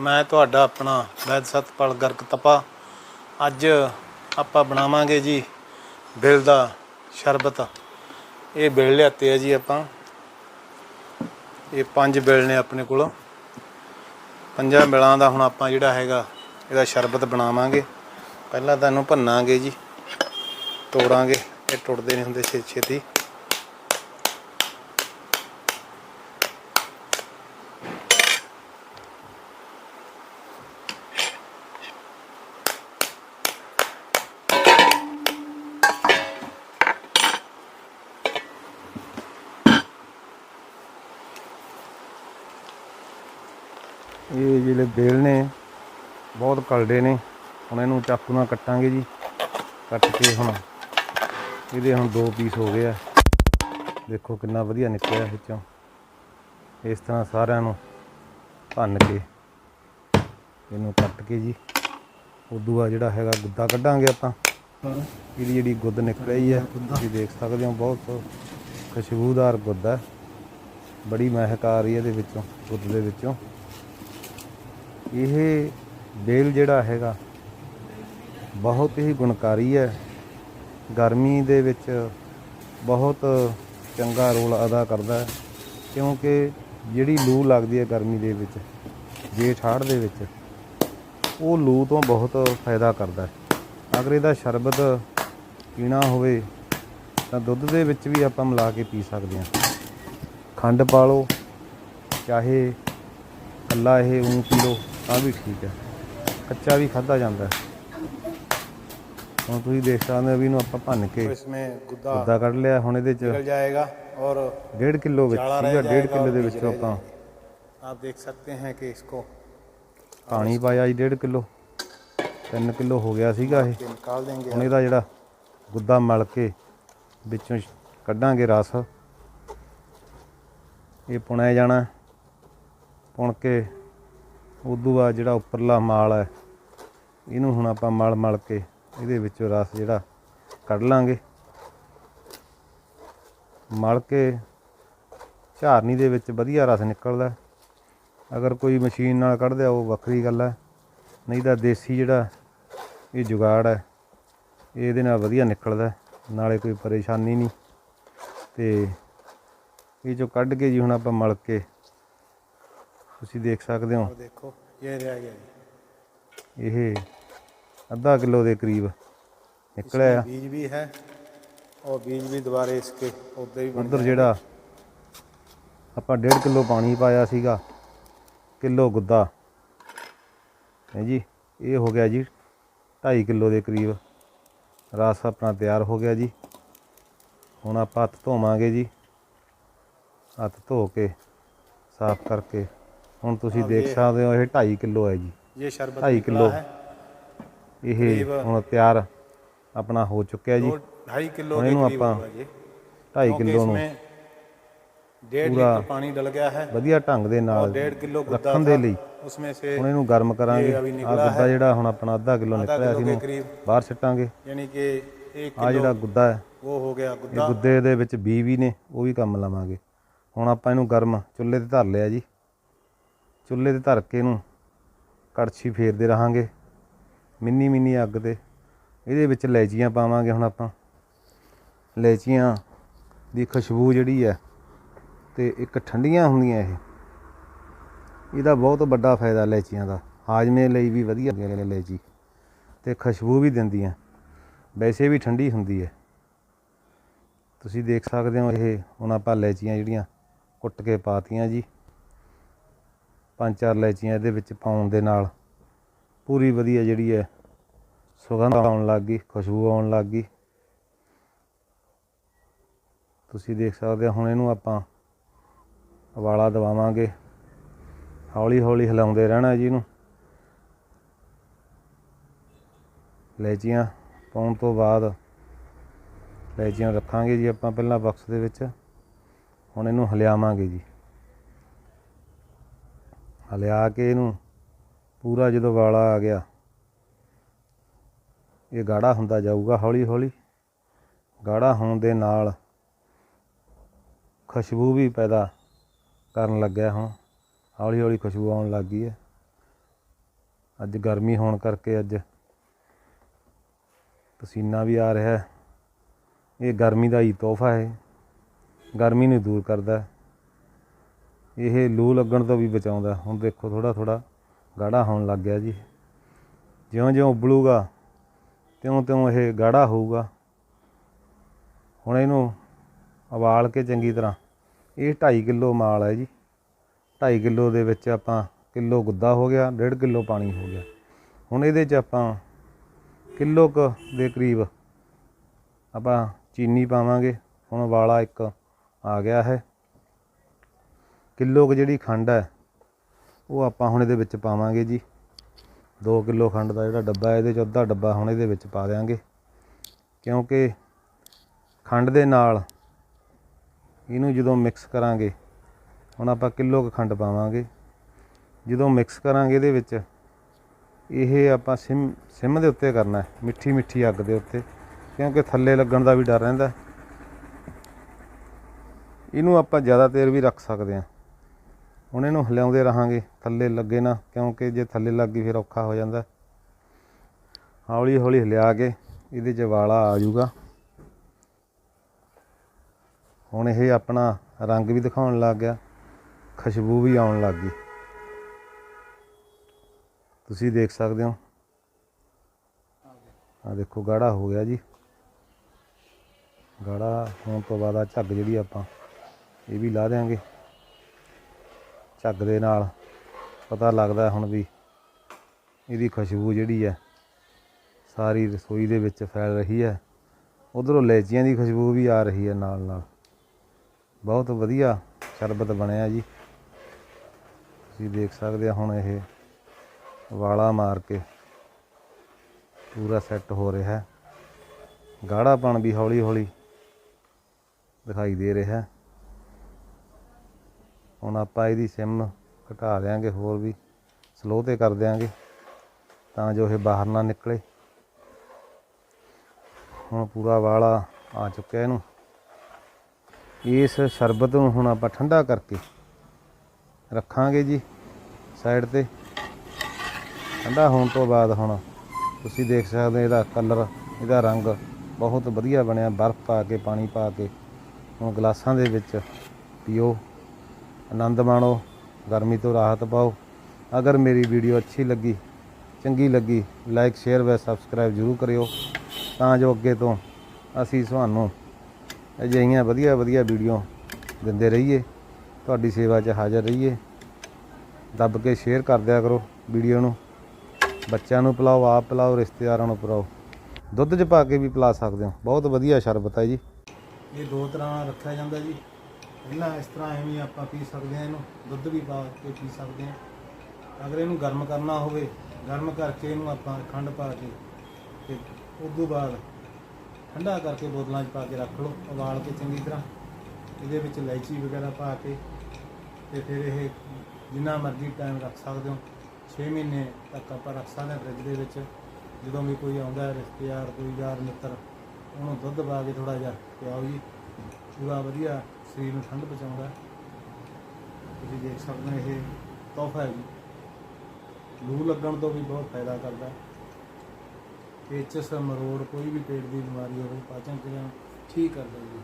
ਮੈਂ ਤੁਹਾਡਾ ਆਪਣਾ ਵੈਦ ਸਤਪਾਲ ਗਰਕ ਤਪਾ। ਅੱਜ ਆਪਾਂ ਬਣਾਵਾਂਗੇ ਜੀ ਬਿਲ ਦਾ ਸ਼ਰਬਤ। ਇਹ ਬਿਲ ਲਿਆਤੇ ਆ ਜੀ ਆਪਾਂ। ਇਹ ਪੰਜ ਬਿਲ ਨੇ ਆਪਣੇ ਕੋਲ। ਪੰਜਾਂ ਬਿਲਾਂ ਦਾ ਹੁਣ ਆਪਾਂ ਜਿਹੜਾ ਹੈਗਾ, ਇਹਦਾ ਸ਼ਰਬਤ ਬਣਾਵਾਂਗੇ। ਪਹਿਲਾਂ ਤਾਂ ਇਹਨੂੰ ਭੰਨਾਂਗੇ ਜੀ। ਤੋੜਾਂਗੇ। ਇਹ ਟੁੱਟਦੇ ਨਹੀਂ ਹੁੰਦੇ ਛੇ ਛੇਤੀ ਇਹ ਜਿਹੜੇ ਬੇਲ ਨੇ, ਬਹੁਤ ਕਲਡੇ ਨੇ। ਹੁਣ ਇਹਨੂੰ ਚਾਕੂ ਨਾਲ ਕੱਟਾਂਗੇ ਜੀ। ਕੱਟ ਕੇ ਹੁਣ ਇਹਦੇ ਹੁਣ ਦੋ ਪੀਸ ਹੋ ਗਏ ਆ। ਦੇਖੋ ਕਿੰਨਾ ਵਧੀਆ ਨਿਕਲਿਆ ਵਿੱਚੋਂ ਇਸ ਤਰ੍ਹਾਂ ਸਾਰਿਆਂ ਨੂੰ ਭੰਨ ਕੇ ਇਹਨੂੰ ਕੱਟ ਕੇ ਜੀ। ਉਦੋਂ ਆ ਜਿਹੜਾ ਹੈਗਾ ਗੁੱਦਾ ਕੱਢਾਂਗੇ ਆਪਾਂ। ਇਹਦੀ ਜਿਹੜੀ ਗੁੱਦ ਨਿਕਲ ਰਹੀ ਹੈ ਤੁਸੀਂ ਦੇਖ ਸਕਦੇ ਹੋ, ਬਹੁਤ ਖੁਸ਼ਬੂਦਾਰ ਗੁੱਦਾ ਹੈ ਬੜੀ ਮਹਿਕ ਆ ਰਹੀ ਹੈ ਇਹਦੇ ਵਿੱਚੋਂ, ਗੁੱਦ ਦੇ ਵਿੱਚੋਂ। ਇਹ ਬੇਲ ਜਿਹੜਾ ਹੈਗਾ ਬਹੁਤ ਹੀ ਗੁਣਕਾਰੀ ਹੈ। ਗਰਮੀ ਦੇ ਵਿੱਚ ਬਹੁਤ ਚੰਗਾ ਰੋਲ ਅਦਾ ਕਰਦਾ ਹੈ, ਕਿਉਂਕਿ ਜਿਹੜੀ ਲੂ ਲੱਗਦੀ ਹੈ ਗਰਮੀ ਦੇ ਵਿੱਚ ਜੇਠ ਹਾੜ ਦੇ ਵਿੱਚ, ਉਹ ਲੂ ਤੋਂ ਬਹੁਤ ਫਾਇਦਾ ਕਰਦਾ ਹੈ। ਅਗਰ ਇਹਦਾ ਸ਼ਰਬਤ ਪੀਣਾ ਹੋਵੇ, ਤਾਂ ਦੁੱਧ ਦੇ ਵਿੱਚ ਵੀ ਆਪਾਂ ਮਿਲਾ ਕੇ ਪੀ ਸਕਦੇ ਹਾਂ। ਖੰਡ ਪਾ ਲਓ, ਚਾਹੇ ਕੱਲਾ ਇਹ ਉਂ ਪੀ ਲਓ। ਆ ਵੀ ਠੀਕ ਹੈ। ਕੱਚਾ ਵੀ ਖਾਦਾ ਜਾਂਦਾ ਹੁਣ ਤੁਸੀਂ ਦੇਖ ਸਕਦੇ ਹੋ ਵੀ ਇਹਨੂੰ ਆਪਾਂ ਭੰਨ ਕੇ ਇਸਮੇ ਗੁੱਦਾ ਗੁੱਦਾ ਕੱਢ ਲਿਆ ਹੁਣ ਇਹਦੇ ਚ ਨਿਕਲ ਜਾਏਗਾ ਔਰ 1.5 ਕਿਲੋ ਵਿੱਚ ਜਾਂ 1.5 ਕਿਲੋ ਦੇ ਵਿੱਚੋਂ ਆਪਾਂ ਆਪ ਦੇਖ ਸਕਤੇ ਹੈ ਕਿ ਇਸਕੋ ਪਾਣੀ ਪਾਇਆ ਜੀ 1.5 ਕਿਲੋ। 3 ਕਿਲੋ ਹੋ ਗਿਆ ਸੀਗਾ ਇਹ। ਨਿਕਾਲ ਦੇਂਗੇ ਹੁਣ ਇਹਦਾ ਜਿਹੜਾ ਗੁੱਦਾ ਮਲ ਕੇ ਵਿੱਚੋਂ ਕੱਢਾਂਗੇ ਰਸ। ਇਹ ਪੁਣਿਆ ਜਾਣਾ। ਪੁਣ ਕੇ ਉਦੋਂ ਬਾਅਦ ਜਿਹੜਾ ਉੱਪਰਲਾ ਮਾਲ ਹੈ, ਇਹਨੂੰ ਹੁਣ ਆਪਾਂ ਮਲ ਮਲ ਕੇ ਇਹਦੇ ਵਿੱਚੋਂ ਰਸ ਜਿਹੜਾ ਕੱਢ ਲਾਂਗੇ। ਮਲ ਕੇ ਝਾਰਨੀ ਦੇ ਵਿੱਚ ਵਧੀਆ ਰਸ ਨਿਕਲਦਾ। ਅਗਰ ਕੋਈ ਮਸ਼ੀਨ ਨਾਲ ਕੱਢਦਾ, ਉਹ ਵੱਖਰੀ ਗੱਲ ਹੈ। ਨਹੀਂ ਤਾਂ ਦੇਸੀ ਜਿਹੜਾ ਇਹ ਜੁਗਾੜ ਹੈ ਇਹਦੇ ਨਾਲ ਵਧੀਆ ਨਿਕਲਦਾ। ਨਾਲੇ ਕੋਈ ਪਰੇਸ਼ਾਨੀ ਨਹੀਂ। ਤੇ ਇਹ ਜੋ ਕੱਢ ਕੇ ਜੀ ਹੁਣ ਆਪਾਂ ਮਲ ਕੇ ਤੁਸੀਂ ਦੇਖ ਸਕਦੇ ਹੋ। ਦੇਖੋ ਇਹ ਰਹਿ ਗਿਆ ਜੀ। ਇਹ ਅੱਧਾ ਕਿਲੋ ਦੇ ਕਰੀਬ ਨਿਕਲਿਆ ਬੀਜ ਵੀ ਹੈ ਔਰ ਬੀਜ ਵੀ ਦੁਬਾਰੇ ਇਸਕੇ ਉਧਰ ਹੀ ਉਧਰ ਜਿਹੜਾ ਆਪਾਂ 1.5 ਕਿਲੋ ਪਾਣੀ ਪਾਇਆ ਸੀਗਾ ਕਿਲੋ ਗੁੱਦਾ। ਹੈ ਜੀ ਇਹ ਹੋ ਗਿਆ ਜੀ 2.5 ਕਿਲੋ ਦੇ ਕਰੀਬ। ਰਸ ਆਪਣਾ ਤਿਆਰ ਹੋ ਗਿਆ ਜੀ। ਹੁਣ ਆਪਾਂ ਹੱਥ ਧੋਵਾਂਗੇ ਜੀ। ਹੱਥ ਧੋ ਕੇ ਸਾਫ਼ ਕਰਕੇ। ਹੁਣ ਤੁਸੀਂ ਦੇਖ ਸਕਦੇ ਹੋ ਇਹ 2.5 ਕਿਲੋ ਹੈ ਜੀ। ਇਹ ਸ਼ਰਬਤ 2.5 ਕਿਲੋ। ਇਹ ਹੁਣ ਤਿਆਰ ਆਪਣਾ ਹੋ ਚੁੱਕਿਆ ਜੀ। 2.5 ਕਿਲੋ ਦੇ ਕਰੀਬ ਹੋਗਾ 2.5 ਕਿਲੋ ਨੂੰ ਡੇਢ ਲੀਟਰ ਪਾਣੀ ਡਲ ਗਿਆ ਹੈ। ਵਧੀਆ ਢੰਗ ਦੇ ਨਾਲ ਡੇਢ ਕਿਲੋ ਗੁੱਦਾ ਰੱਖਣ ਦੇ ਲਈ। ਉਸਮੇ ਸੇ ਹੁਣ ਇਹਨੂੰ ਗਰਮ ਕਰਾਂਗੇ। ਆ ਗੁੱਦਾ ਜਿਹੜਾ ਹੁਣ ਆਪਣਾ ਅੱਧਾ ਕਿਲੋ ਨਿਕਲਿਆ ਸੀ ਬਾਹਰ ਸਿੱਟਾਂਗੇ। ਯਾਨੀ ਕਿ 1 ਕਿਲੋ ਆ ਜਿਹੜਾ ਗੁੱਦਾ ਹੈ ਉਹ ਹੋ ਗਿਆ ਗੁੱਦਾ। ਗੁੱਦੇ ਦੇ ਵਿੱਚ ਬੀ ਵੀ ਨੇ ਉਹ ਵੀ ਕੰਮ ਲਾਵਾਂਗੇ। ਹੁਣ ਆਪਾਂ ਇਹਨੂੰ ਗਰਮ ਚੁੱਲ੍ਹੇ ਤੇ ਧਰ ਲਿਆ ਜੀ। ਚੁੱਲ੍ਹੇ ਤੇ ਧਰ ਕੇ ਇਹਨੂੰ ਕੜਛੀ ਫੇਰਦੇ ਰਹਾਂਗੇ। ਮਿੰਨੀ ਮਿੰਨੀ ਅੱਗ ਤੇ। ਇਹਦੇ ਵਿੱਚ ਲੈਚੀਆਂ ਪਾਵਾਂਗੇ ਹੁਣ ਆਪਾਂ। ਇਲਾਇਚੀਆਂ ਦੀ ਖੁਸ਼ਬੂ ਜਿਹੜੀ ਹੈ ਤੇ ਇੱਕ ਠੰਡੀਆਂ ਹੁੰਦੀਆਂ ਇਹ। ਇਹਦਾ ਬਹੁਤ ਵੱਡਾ ਫਾਇਦਾ ਇਲਾਇਚੀਆਂ ਦਾ। ਹਾਜ਼ਮੇ ਲਈ ਵੀ ਵਧੀਆ ਹੁੰਦੀਆਂ ਨੇ ਤੇ ਖੁਸ਼ਬੂ ਵੀ ਦਿੰਦੀਆਂ। ਵੈਸੇ ਵੀ ਠੰਡੀ ਹੁੰਦੀ ਹੈ। ਤੁਸੀਂ ਦੇਖ ਸਕਦੇ ਹੋ ਇਹ ਹੁਣ ਆਪਾਂ ਇਲਾਇਚੀਆਂ ਜਿਹੜੀਆਂ ਕੁੱਟ ਕੇ ਪਾਤੀਆਂ ਜੀ। ਪੰਜ ਚਾਰ ਇਲਾਇਚੀਆਂ ਇਹਦੇ ਵਿੱਚ ਪਾਉਣ ਦੇ ਨਾਲ ਪੂਰੀ ਵਧੀਆ ਜਿਹੜੀ ਹੈ ਸੁਗੰਧ ਆਉਣ ਲੱਗ ਗਈ, ਖੁਸ਼ਬੂ ਆਉਣ ਲੱਗ ਗਈ। ਤੁਸੀਂ ਦੇਖ ਸਕਦੇ ਹੋ, ਹੁਣ ਇਹਨੂੰ ਆਪਾਂ ਉਬਾਲਾ ਦਵਾਵਾਂਗੇ। ਹੌਲੀ ਹੌਲੀ ਹਿਲਾਉਂਦੇ ਰਹਿਣਾ ਜੀ ਇਹਨੂੰ। ਇਲਾਇਚੀਆਂ ਪਾਉਣ ਤੋਂ ਬਾਅਦ ਇਲਾਇਚੀਆਂ ਰੱਖਾਂਗੇ ਜੀ ਆਪਾਂ ਪਹਿਲਾਂ ਬਾਕਸ ਦੇ ਵਿੱਚ। ਹੁਣ ਇਹਨੂੰ ਹਲਿਆਵਾਂਗੇ ਜੀ। ਹਲਿਆ ਕੇ ਇਹਨੂੰ, ਪੂਰਾ ਜਦੋਂ ਵਾਲਾ ਆ ਗਿਆ, ਇਹ ਗਾੜਾ ਹੁੰਦਾ ਜਾਊਗਾ ਹੌਲੀ ਹੌਲੀ। ਗਾੜਾ ਹੋਣ ਦੇ ਨਾਲ ਖੁਸ਼ਬੂ ਵੀ ਪੈਦਾ ਕਰਨ ਲੱਗਿਆ ਹੁਣ, ਹੌਲੀ ਹੌਲੀ ਖੁਸ਼ਬੂ ਆਉਣ ਲੱਗ ਗਈ ਹੈ। ਅੱਜ ਗਰਮੀ ਹੋਣ ਕਰਕੇ ਅੱਜ ਪਸੀਨਾ ਵੀ ਆ ਰਿਹਾ ਹੈ। ਇਹ ਗਰਮੀ ਦਾ ਹੀ ਤੋਹਫਾ ਹੈ। ਗਰਮੀ ਨੂੰ ਦੂਰ ਕਰਦਾ ਹੈ। ਇਹ ਲੂ ਲੱਗਣ ਤੋਂ ਵੀ ਬਚਾਉਂਦਾ। ਹੁਣ ਦੇਖੋ ਥੋੜਾ ਥੋੜਾ ਗਾੜਾ ਹੋਣ ਲੱਗ ਗਿਆ ਜੀ। ਜਿਉਂ ਜਿਉਂ ਉਬਲੂਗਾ, ਤਿਉਂ ਤਿਉਂ ਇਹ ਗਾੜਾ ਹੋਊਗਾ। ਹੁਣ ਇਹਨੂੰ ਉਬਾਲ ਕੇ ਚੰਗੀ ਤਰ੍ਹਾਂ, ਇਹ 2.5 ਕਿਲੋ ਮਾਲ ਹੈ ਜੀ। 2.5 ਕਿਲੋ ਦੇ ਵਿੱਚ ਆਪਾਂ ਕਿਲੋ ਗੁੱਦਾ ਹੋ ਗਿਆ 1.5 ਕਿਲੋ ਪਾਣੀ ਹੋ ਗਿਆ। ਹੁਣ ਇਹਦੇ 'ਚ ਆਪਾਂ ਕਿਲੋ ਕੁ ਦੇ ਕਰੀਬ ਆਪਾਂ ਚੀਨੀ ਪਾਵਾਂਗੇ। ਹੁਣ ਵਾਲਾ ਇੱਕ ਆ ਗਿਆ ਹੈ। ਕਿਲੋ ਕੁ ਜਿਹੜੀ ਖੰਡ ਹੈ, ਉਹ ਆਪਾਂ ਹੁਣ ਇਹਦੇ ਵਿੱਚ ਪਾਵਾਂਗੇ ਜੀ। 2 ਕਿਲੋ ਖੰਡ ਦਾ ਜਿਹੜਾ ਡੱਬਾ ਹੈ, ਇਹਦੇ 'ਚ ਅੱਧਾ ਡੱਬਾ ਹੁਣ ਇਹਦੇ ਵਿੱਚ ਪਾ ਦਿਆਂਗੇ। ਕਿਉਂਕਿ ਖੰਡ ਦੇ ਨਾਲ ਇਹਨੂੰ ਜਦੋਂ ਮਿਕਸ ਕਰਾਂਗੇ, ਹੁਣ ਆਪਾਂ ਕਿਲੋ ਕੁ ਖੰਡ ਪਾਵਾਂਗੇ। ਜਦੋਂ ਮਿਕਸ ਕਰਾਂਗੇ ਇਹਦੇ ਵਿੱਚ, ਇਹ ਆਪਾਂ ਸਿਮ ਸਿਮ ਦੇ ਉੱਤੇ ਕਰਨਾ ਹੈ, ਮਿੱਠੀ ਮਿੱਠੀ ਅੱਗ ਦੇ ਉੱਤੇ। ਕਿਉਂਕਿ ਥੱਲੇ ਲੱਗਣ ਦਾ ਵੀ ਡਰ ਰਹਿੰਦਾ ਇਹਨੂੰ ਆਪਾਂ ਜ਼ਿਆਦਾ ਦੇਰ ਵੀ ਰੱਖ ਸਕਦੇ ਹਾਂ। ਹੁਣ ਇਹਨੂੰ ਹਿਲਾਉਂਦੇ ਰਹਾਂਗੇ, ਥੱਲੇ ਲੱਗੇ ਨਾ, ਕਿਉਂਕਿ ਜੇ ਥੱਲੇ ਲੱਗ ਗਈ ਫਿਰ ਔਖਾ ਹੋ ਜਾਂਦਾ। ਹੌਲੀ ਹੌਲੀ ਹਿਲਿਆ ਕੇ ਇਹਦੇ 'ਚ ਵਾਲਾ ਆ ਜਾਊਗਾ। ਹੁਣ ਇਹ ਆਪਣਾ ਰੰਗ ਵੀ ਦਿਖਾਉਣ ਲੱਗ ਗਿਆ, ਖੁਸ਼ਬੂ ਵੀ ਆਉਣ ਲੱਗ ਗਈ। ਤੁਸੀਂ ਦੇਖ ਸਕਦੇ ਹੋ। ਆ ਦੇਖੋ, ਗਾੜਾ ਹੋ ਗਿਆ ਜੀ। ਗਾੜਾ ਹੋਣ ਤੋਂ ਬਾਅਦ ਆ ਝੱਗ ਜਿਹੜੀ ਆਪਾਂ, ਇਹ ਵੀ ਲਾ ਦੇਾਂਗੇ ਝੱਗ ਦੇ ਨਾਲ ਪਤਾ ਲੱਗਦਾ ਹੁਣ ਵੀ ਇਹਦੀ ਖੁਸ਼ਬੂ ਜਿਹੜੀ ਹੈ, ਸਾਰੀ ਰਸੋਈ ਦੇ ਵਿੱਚ ਫੈਲ ਰਹੀ ਹੈ। ਉਧਰੋਂ ਲੈਚੀਆਂ ਦੀ ਖੁਸ਼ਬੂ ਵੀ ਆ ਰਹੀ ਹੈ ਨਾਲ ਨਾਲ। ਬਹੁਤ ਵਧੀਆ ਸ਼ਰਬਤ ਬਣਿਆ ਜੀ। ਤੁਸੀਂ ਦੇਖ ਸਕਦੇ ਆ ਹੁਣ ਇਹ ਵਾਲਾ ਮਾਰ ਕੇ ਪੂਰਾ ਸੈੱਟ ਹੋ ਰਿਹਾ ਹੈ। ਗਾੜਾਪਣ ਵੀ ਹੌਲੀ ਹੌਲੀ ਦਿਖਾਈ ਦੇ ਰਿਹਾ ਹੈ। ਹੁਣ ਆਪਾਂ ਇਹਦੀ ਸਿਮ ਘਟਾ ਦਿਆਂਗੇ ਹੋਰ ਵੀ ਸਲੋ ਤੇ ਕਰ ਦਿਆਂਗੇ ਤਾਂ ਜੋ ਇਹ ਬਾਹਰ ਨਾ ਨਿਕਲੇ। ਹੁਣ ਪੂਰਾ ਵਾਲਾ ਆ ਚੁੱਕਿਆ ਇਹਨੂੰ। ਇਸ ਸ਼ਰਬਤ ਨੂੰ ਹੁਣ ਆਪਾਂ ਠੰਡਾ ਕਰਕੇ ਰੱਖਾਂਗੇ ਜੀ ਸਾਈਡ ਤੇ। ਠੰਡਾ ਹੋਣ ਤੋਂ ਬਾਅਦ ਹੁਣ ਤੁਸੀਂ ਦੇਖ ਸਕਦੇ ਇਹਦਾ ਕਲਰ ਇਹਦਾ ਰੰਗ ਬਹੁਤ ਵਧੀਆ ਬਣਿਆ। ਬਰਫ਼ ਪਾ ਕੇ, ਪਾਣੀ ਪਾ ਕੇ, ਹੁਣ ਗਲਾਸਾਂ ਦੇ ਵਿੱਚ ਪੀਓ। ਆਨੰਦ ਮਾਣੋ, ਗਰਮੀ ਤੋਂ ਰਾਹਤ ਪਾਓ। ਅਗਰ ਮੇਰੀ ਵੀਡੀਓ ਅੱਛੀ ਲੱਗੀ, ਚੰਗੀ ਲੱਗੀ ਲਾਈਕ ਸ਼ੇਅਰ và ਸਬਸਕ੍ਰਾਈਬ ਜ਼ਰੂਰ ਕਰਿਓ। ਤਾਂ ਜੋ ਅੱਗੇ ਤੋਂ ਅਸੀਂ ਤੁਹਾਨੂੰ ਅਜਿਹੀਆਂ ਵਧੀਆ ਵਧੀਆ ਵੀਡੀਓ ਦਿੰਦੇ ਰਹੀਏ, ਤੁਹਾਡੀ ਸੇਵਾ 'ਚ ਹਾਜ਼ਰ ਰਹੀਏ। ਦੱਬ ਕੇ ਸ਼ੇਅਰ ਕਰ ਦਿਆ ਕਰੋ ਵੀਡੀਓ ਨੂੰ। ਬੱਚਿਆਂ ਨੂੰ ਪਿਲਾਓ, ਆਪ ਪਿਲਾਓ, ਰਿਸ਼ਤੇਦਾਰਾਂ ਨੂੰ ਪਿਲਾਓ। ਦੁੱਧ 'ਚ ਪਾ ਕੇ ਵੀ ਪਿਲਾ ਸਕਦੇ ਹੋ। ਬਹੁਤ ਵਧੀਆ ਸ਼ਰਬਤ ਹੈ ਜੀ। ਇਹ ਦੋ ਤਰ੍ਹਾਂ ਰੱਖਿਆ ਜਾਂਦਾ ਜੀ। ਪਹਿਲਾਂ ਇਸ ਤਰ੍ਹਾਂ ਐਵੇਂ ਆਪਾਂ ਪੀ ਸਕਦੇ ਹਾਂ ਇਹਨੂੰ, ਦੁੱਧ ਵੀ ਪਾ ਕੇ ਪੀ ਸਕਦੇ ਹਾਂ। ਅਗਰ ਇਹਨੂੰ ਗਰਮ ਕਰਨਾ ਹੋਵੇ, ਗਰਮ ਕਰਕੇ ਇਹਨੂੰ ਆਪਾਂ ਖੰਡ ਪਾ ਕੇ ਤੇ ਉਸ ਤੋਂ ਬਾਅਦ ਠੰਡਾ ਕਰਕੇ ਬੋਤਲਾਂ 'ਚ ਪਾ ਕੇ ਰੱਖ ਲਓ, ਉਬਾਲ ਕੇ ਚੰਗੀ ਤਰ੍ਹਾਂ। ਇਹਦੇ ਵਿੱਚ ਇਲਾਇਚੀ ਵਗੈਰਾ ਪਾ ਕੇ ਤੇ ਫਿਰ ਇਹ ਜਿੰਨਾ ਮਰਜ਼ੀ ਟਾਈਮ ਰੱਖ ਸਕਦੇ ਹੋ। 6 ਮਹੀਨੇ ਤੱਕ ਆਪਾਂ ਰੱਖ ਸਕਦੇ ਹਾਂ ਫ੍ਰਿਜ ਦੇ ਵਿੱਚ। ਜਦੋਂ ਵੀ ਕੋਈ ਆਉਂਦਾ ਹੈ ਰਿਸ਼ਤੇਦਾਰ, ਕੋਈ ਯਾਰ ਮਿੱਤਰ, ਉਹਨੂੰ ਦੁੱਧ ਪਾ ਕੇ ਥੋੜਾ ਜਿਹਾ ਪਿਆਓ ਜੀ। ਪੂਰਾ ਵਧੀਆ ਸਰੀਰ ਨੂੰ ਠੰਡ ਪਹੁੰਚਾਉਂਦਾ ਤੁਸੀਂ ਦੇਖ ਸਕਦੇ ਹੋ ਇਹ ਤੋਹਫਾ ਹੈ ਜੀ। ਲੂ ਲੱਗਣ ਤੋਂ ਵੀ ਬਹੁਤ ਫਾਇਦਾ ਕਰਦਾ ਪੇਚਸ, ਮਰੋੜ, ਕੋਈ ਵੀ ਪੇਟ ਦੀ ਬਿਮਾਰੀ ਹੋਵੇ, ਪਾਚਨ ਕਿਰਿਆ ਠੀਕ ਕਰਦਾ ਜੀ।